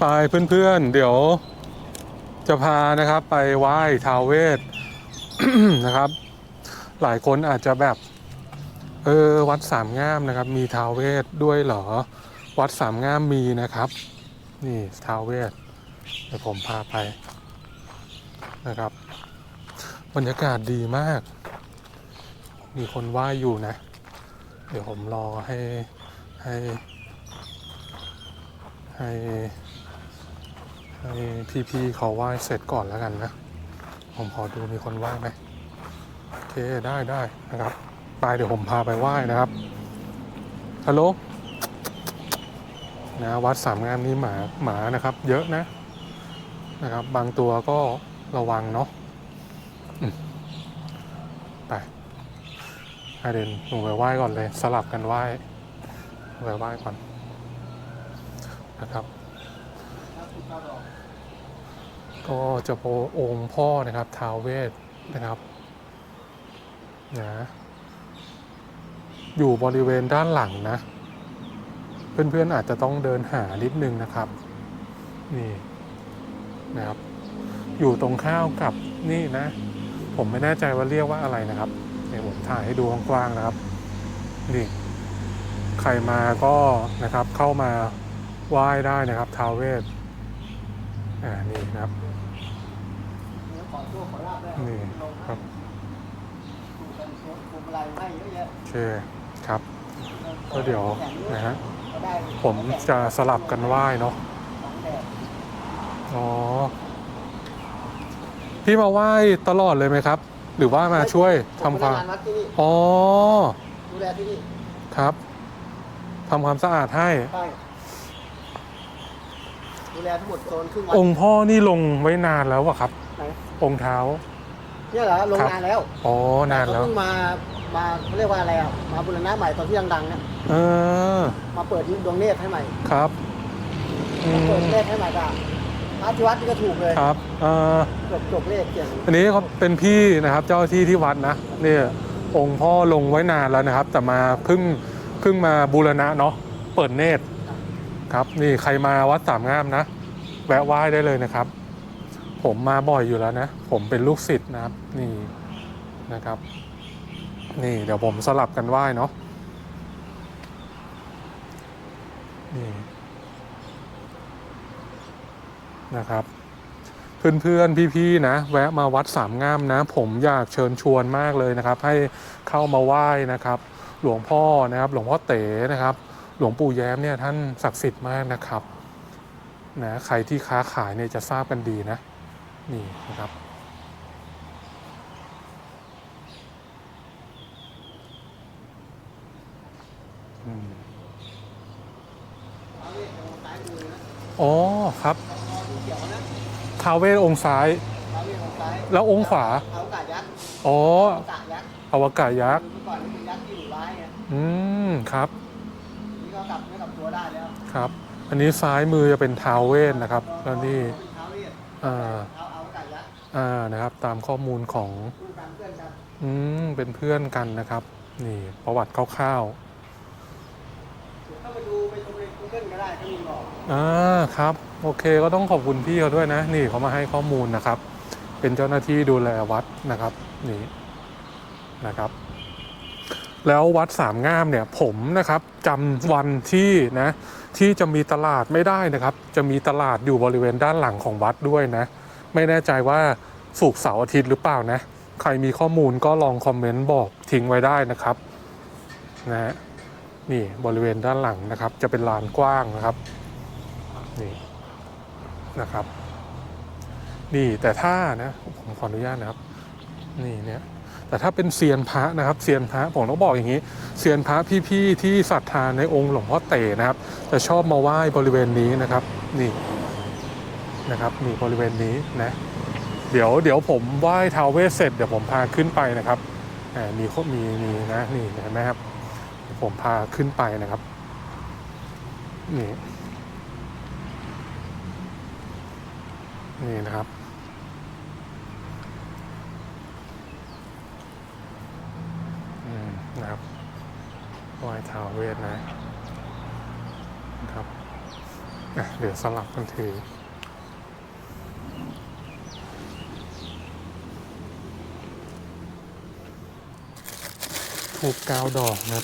ไปเพื่อนๆ เดี๋ยวจะพานะครับไปไหว้ท้าวเวสนะครับ หลายคนอาจจะแบบเออวัดสามงามนะครับ มีท้าวเวสด้วยเหรอ วัดสามงามมีนะครับ นี่ท้าวเวสเดี๋ยวผมพาไปนะครับ บรรยากาศดีมาก มีคนไหว้อยู่นะ เดี๋ยวผมรอให้ให้ให้ ให้พี่ๆเขาไหว้เสร็จก่อนแล้วกันนะ ผมขอดูมีคนไหว้ไหมโอเคได้ได้นะครับ ไปเดี๋ยวผมพาไปไหว้นะครับ ฮัลโหล นะวัดสามงามนี้หมาหมานะครับ เยอะนะ นะครับ บางตัวก็ระวังเนาะไปให้เดนลงไปไหว้ก่อนเลย สลับกันไหว้ไปไหว้ก่อนนะครับ ก็จะโปองค์พ่อนะครับท้าวเวสนะครับนะอยู่บริเวณด้านหลังนะ เพื่อนๆอาจจะต้องเดินหานิดนึงนะครับ นี่นะครับ อยู่ตรงข้าวกับนี่นะ ผมไม่แน่ใจว่าเรียกว่าอะไรนะครับเดี๋ยวผมถ่ายให้ดูกว้างๆนะครับ นี่ ใครมาก็นะครับเข้ามาไหว้ได้นะครับท้าวเวส อ่านี่นะครับขอโชคขอลาบได้นี่ครับถูกกันถูกอะไรให้เยอะแยะโอเคครับ ก็เดี๋ยวนะฮะก็ได้ผมจะสลับกันไหว้เนาะสองแบบอ๋อพี่มาไหว้ตลอดเลยไหมครับ หรือว่ามาช่วยทำความผมเป็นพนักงานวัดที่นี่อ๋อดูแลที่นี่ครับทำความสะอาดให้ใช่ ดูแลทั้งหมดโซนครึ่งวัดองค์พ่อนี่ลงไว้นานแล้วอะครับ ไหนองค์เท้า เนี่ยเหรอลงครับ นานแล้วอ๋อนานแล้ว เขเพิ่งมามาเขาเรียกว่าอะไรอะมาบูรณะใหม่ตอนที่ดังๆเนี่ยเออ มาเปิดดวงเนตรให้ใหม่ครับอืมาเปิดมเนตรให้ใหม่ก็พระที่วัดนี่ก็ถูกเลยครับเออจบจบเลขเกี่ยงอันนี้เขาเป็นพี่นะครับ เจ้าหน้าที่ที่วัดนะเนี่ยองค์พ่อลงไว้นานแล้วนะครับ แต่มาเพิ่งเพิ่งมาบูรณะเนาะเปิดเนตร ครับนี่ใครมาวัดสามงามนะ แวะไหว้ได้เลยนะครับ ผมมาบ่อยอยู่แล้วนะ ผมเป็นลูกศิษย์นะครับ นี่นะครับ นี่เดี๋ยวผมสลับกันไหว้เนาะนี่นะครับ เพื่อนๆพี่ๆนะ แวะมาวัดสามงามนะ ผมอยากเชิญชวนมากเลยนะครับ ให้เข้ามาไหว้นะครับ หลวงพ่อนะครับ หลวงพ่อเต๋นะครับ หลวงปู่แย้มเนี่ยท่านศักดิ์สิทธิ์มากนะครับนะใครที่ค้าขายเนี่ยจะทราบกันดีนะ นี่นะครับอืมพระเลขตรงซ้ายมือนะอ๋อครับมองดูเกี่ยวนะท้าวเวสองค์ซ้ายพระเลขตรงซ้าย แล้วองค์ขวาเอากายักษ์อ๋อเอากายักษ์อวกาศยักษ์เมื่อก่อนนี่เป็นยักษ์ที่อยู่ร้ายไงอืม ครับนี่ก็กลับ ไม่กลับตัวได้แล้วครับ อันนี้ซ้ายมือจะเป็นท้าวเวสนะครับ แล้วนี่เป็นเท้าเวทอ่าเท้าเอากายักษ์อ่านะครับ ตามข้อมูลของคู่กันเพื่อนกันอืมเป็นเพื่อนกันนะครับ นี่ประวัติคร่าวเดี๋ยวเข้าไปดูไปชมใน Google ก็ได้ถ้ามีบอกๆอ่าครับ โอเคก็ต้องขอบคุณพี่เขาด้วยนะ นี่เขามาให้ข้อมูลนะครับ เป็นเจ้าหน้าที่ดูแลวัดนะครับ นี่นะครับ แล้ววัดสามงามเนี่ยผมนะครับจำวันที่นะที่จะมีตลาดไม่ได้นะครับ จะมีตลาดอยู่บริเวณด้านหลังของวัดด้วยนะ ไม่แน่ใจว่าสุกเสาร์อาทิตย์หรือเปล่านะ ใครมีข้อมูลก็ลองคอมเมนต์บอกทิ้งไว้ได้นะครับนะฮะนี่บริเวณด้านหลังนะครับ จะเป็นลานกว้างนะครับนี่นะครับ นี่แต่ถ้านะผมขออนุญาตนะครับ นี่เนี่ย แต่ถ้าเป็นเซียนพระนะครับเซียนพระผมต้องบอกอย่างนี้เซียนพระพี่ๆที่ศรัทธาในองค์หลวงพ่อเต๋นะครับจะชอบมาไหว้บริเวณนี้นะครับนี่นะครับนี่บริเวณนี้นะเดี๋ยวเดี๋ยวผมไหว้ท้าวเวสเสร็จเดี๋ยวผมพาขึ้นไปนะครับมีโคมีมีนะนี่เห็นไหมครับผมพาขึ้นไปนะครับนี่นี่นะครับ อืมนะครับ ไหว้ท้าวเวทนะครับอะเดี๋ยวสลับกันถือถูกกาวดอกนะ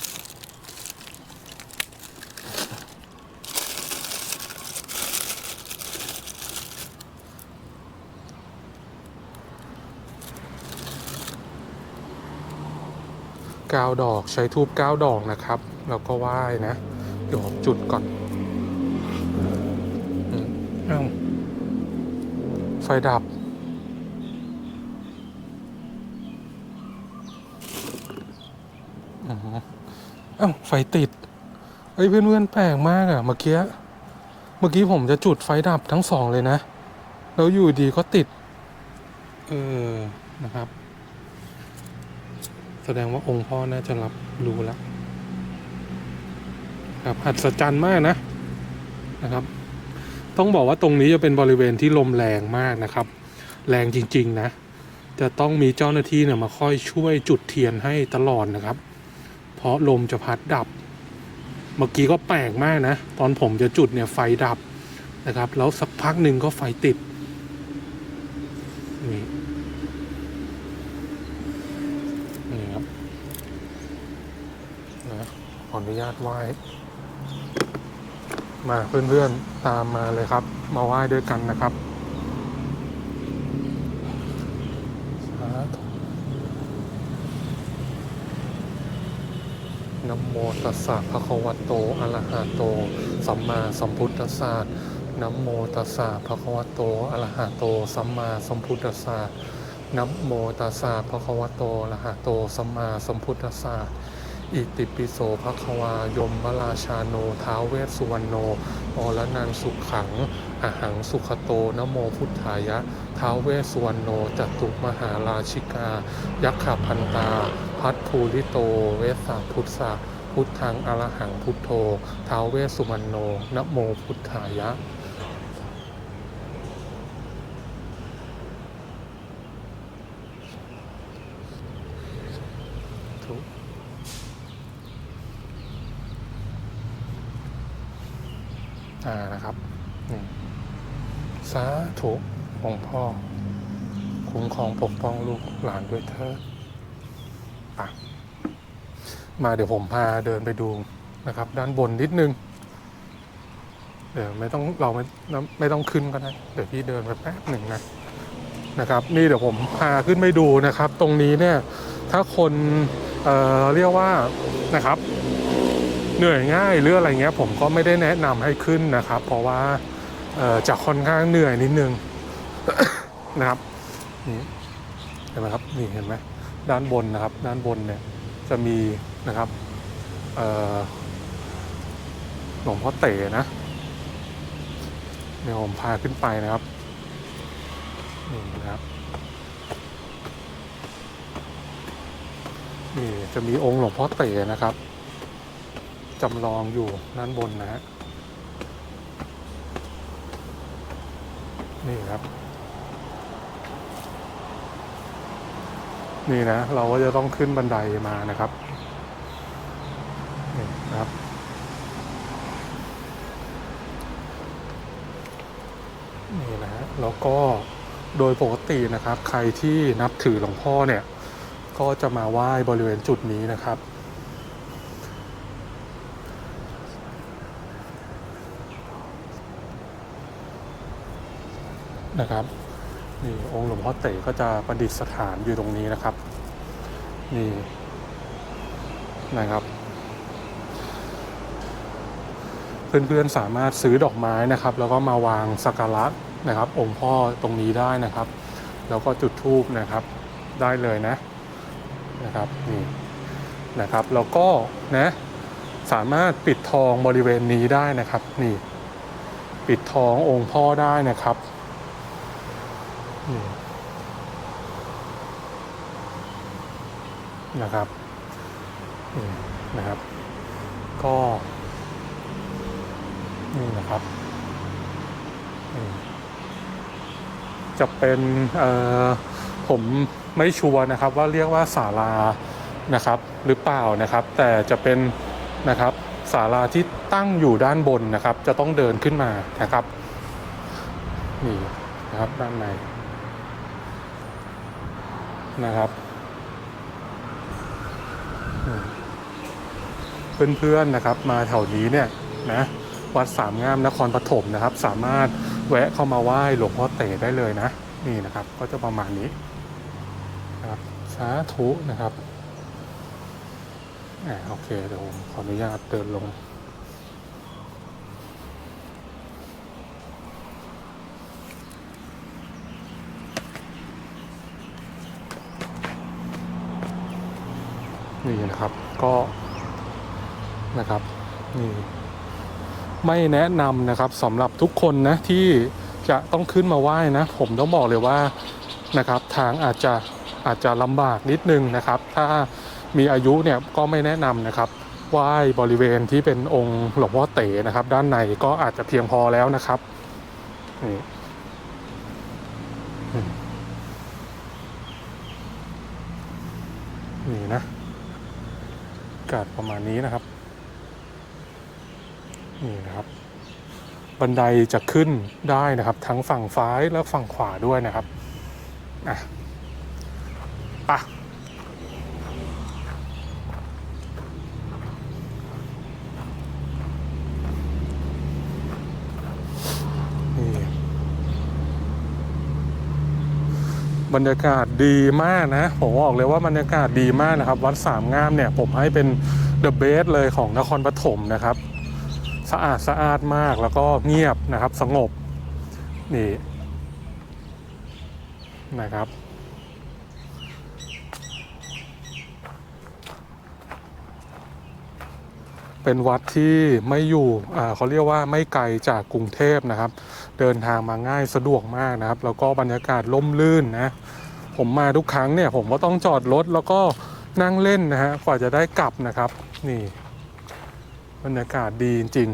ครับกาวดอก ใช้ทูบเก้าดอกนะครับ แล้วก็ไหว้นะ เดี๋ยวผมจุดก่อนอืมเอ้าไฟดับอ๋อเอ้าไฟติดเอ้ย เพื่อนๆ แปลกมากอะเมื่อกี้ เมื่อกี้ผมจะจุดไฟดับทั้งสองเลยนะ แล้วอยู่ดีก็ติด เออ นะครับ แสดงว่าองค์พ่อน่าจะรับรู้แล้วครับหัศจรรย์มากนะนะครับ ต้องบอกว่าตรงนี้จะเป็นบริเวณที่ลมแรงมากนะครับ แรงจริง ๆ นะ จะต้องมีเจ้าหน้าที่เนี่ยมาค่อยช่วยจุดเทียนให้ตลอดนะครับ เพราะลมจะพัดดับ เมื่อกี้ก็แปลกมากนะ ตอนผมจะจุดเนี่ยไฟดับนะครับ แล้วสักพักหนึ่งก็ไฟติดนี่นี่ครับนะข ออนุญาตไหว้มาเพื่อนๆตามมาเลยครับ มาไหว้ด้วยกันนะครับนะโมตัสสะภะคะวะโตอะระหะโต สัมมาสัมพุทธัสสะนะโมตัสสะภะคะวะโตอะระหะโต สัมมาสัมพุทธัสสะนะโมตัสสะภะคะวะโตอะระหะโต สัมมาสัมพุทธัสสะ อิติปิโสภะควายมวราชาโนท้าเวสสุวรรณโนอรนันสุขขังอหังสุขโตนโมพุทธายะท้าเวสสุวรรณโนจตุมหาราชิกา ยักขพันตา พัทภูริโต เวสสาพุทธะพุทธังอรหังพุทโธท้าเวสสุวรรณโนนโมพุทธายะ ทุกอ่านะครับนีุ่องค์พ่อ คุ้มครองปกป้องลูกหลานด้วยเถิดปะมาเดี๋ยวผมพาเดินไปดูนะครับ ด้านบนนิดนึง เดี๋ยวไม่ต้องเราไม่ไม่ต้องขึ้นก็ได้เดี๋ยวพี่เดินไปแป๊บหนึ่งนะนะครับ นี่เดี๋ยวผมพาขึ้นไปดูนะครับ ตรงนี้เนี่ยถ้าคนเอ่อเรียกว่านะครับ เหนื่อยง่ายหรืออะไรเงี้ย ผมก็ไม่ได้แนะนำให้ขึ้นนะครับ เพราะว่า จะค่อนข้างเหนื่อยนิดนึงนะครับนี่เห็นไหมครับนี่เห็นไหมด้านบนนะครับ ด้านบนเนี่ยจะมีนะครับหลวงพ่อเต๋นะเดี๋ยวผมพาขึ้นไปนะครับนี่นะครับนี่จะมีองค์หลวงพ่อเต๋นะครับจำลองอยู่ด้านบนนะฮะ นี่ครับ นี่นะ เราก็จะต้องขึ้นบันไดมานะครับนี่นะครับ นี่นะฮะแล้วก็โดยปกตินะครับ ใครที่นับถือหลวงพ่อเนี่ย ก็จะมาไหว้บริเวณจุดนี้นะครับ นะครับนี่องค์หลวงพ่อเต๋ก็จะประดิษฐานอยู่ตรงนี้นะครับนี่นะครับ เพื่อนๆสามารถซื้อดอกไม้นะครับ แล้วก็มาวางสักการะนะครับ องค์พ่อตรงนี้ได้นะครับ แล้วก็จุดธูปนะครับได้เลยนะนะครับนี่นะครับแล้วก็นะสามารถปิดทองบริเวณนี้ได้นะครับนี่ ปิดทององค์พ่อได้นะครับ นะครับนี่นะครับ ก็นี่นะครับ จะเป็นผมไม่ชัวร์นะครับว่าเรียกว่าศาลานะครับ หรือเปล่านะครับ แต่จะเป็นนะครับศาลาที่ตั้งอยู่ด้านบนนะครับ จะต้องเดินขึ้นมานะครับนี่นะครับด้านใน นะครับ เพื่อนๆนะครับ มาแถวนี้เนี่ยนะวัดสามงามนครปฐมนะครับ สามารถแวะเข้ามาไหว้หลวงพ่อเต๋ได้เลยนะ นี่นะครับ ก็จะประมาณนี้นะครับสาธุนะครับอ่าโอเคเดี๋ยวผมขออนุญาตเดินลงีนะครับ ก็นะครับนี่ไม่แนะนำนะครับสำหรับทุกคนนะที่จะต้องขึ้นมาไหว้นะ ผมต้องบอกเลยว่านะครับ ทางอาจจะอาจจะลำบากนิดนึงนะครับ ถ้ามีอายุเนี่ยก็ไม่แนะนำนะครับไหว้บริเวณที่เป็นองค์หลวงพ่อเต๋นะครับ ด้านในก็อาจจะเพียงพอแล้วนะครับนี่อืมนี่นะ อากาศประมาณนี้นะครับ นี่นะครับ บันไดจะขึ้นได้นะครับ ทั้งฝั่งซ้ายและฝั่งขวาด้วยนะครับอะปะนี่ บรรยากาศดีมากนะ ผมบอกเลยว่าบรรยากาศดีมากนะครับ วัดสามงามเนี่ยผมให้เป็นเดอะเบสเลยของนครปฐมนะครับ สะอาดสะอาดมากแล้วก็เงียบนะครับ สงบนี่นะครับเป็นวัดที่ไม่อยู่อ่าเขาเรียกว่าไม่ไกลจากกรุงเทพนะครับ เดินทางมาง่ายสะดวกมากนะครับ แล้วก็บรรยากาศล่มลื่นนะ ผมมาทุกครั้งเนี่ยผมก็ต้องจอดรถแล้วก็นั่งเล่นนะฮะกว่าจะได้กลับนะครับ นี่บรรยากาศดีจริง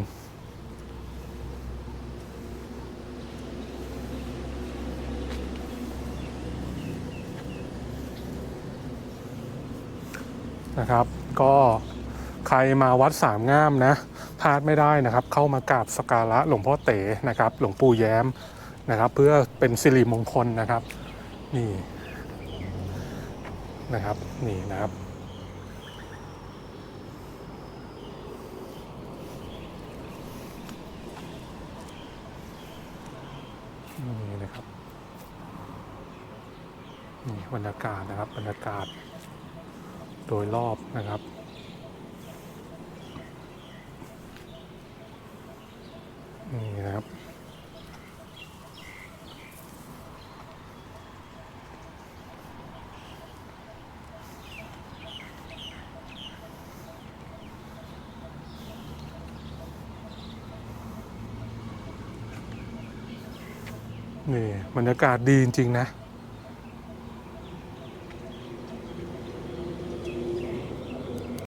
นะครับ ก็ใครมาวัดสามงามนะพลาดไม่ได้นะครับ เข้ามากราบสกการะหลวงพ่อเต๋นะครับ หลวงปู่แย้มนะครับ เพื่อเป็นสิริมงคลนะครับ นี่ นะครับ นี่นะครับ นี่นะครับ นี่บรรยากาศนะครับบรรยากาศ โดยรอบนะครับนี่นะครับ นี่บรรยากาศดีจริง ๆ นะ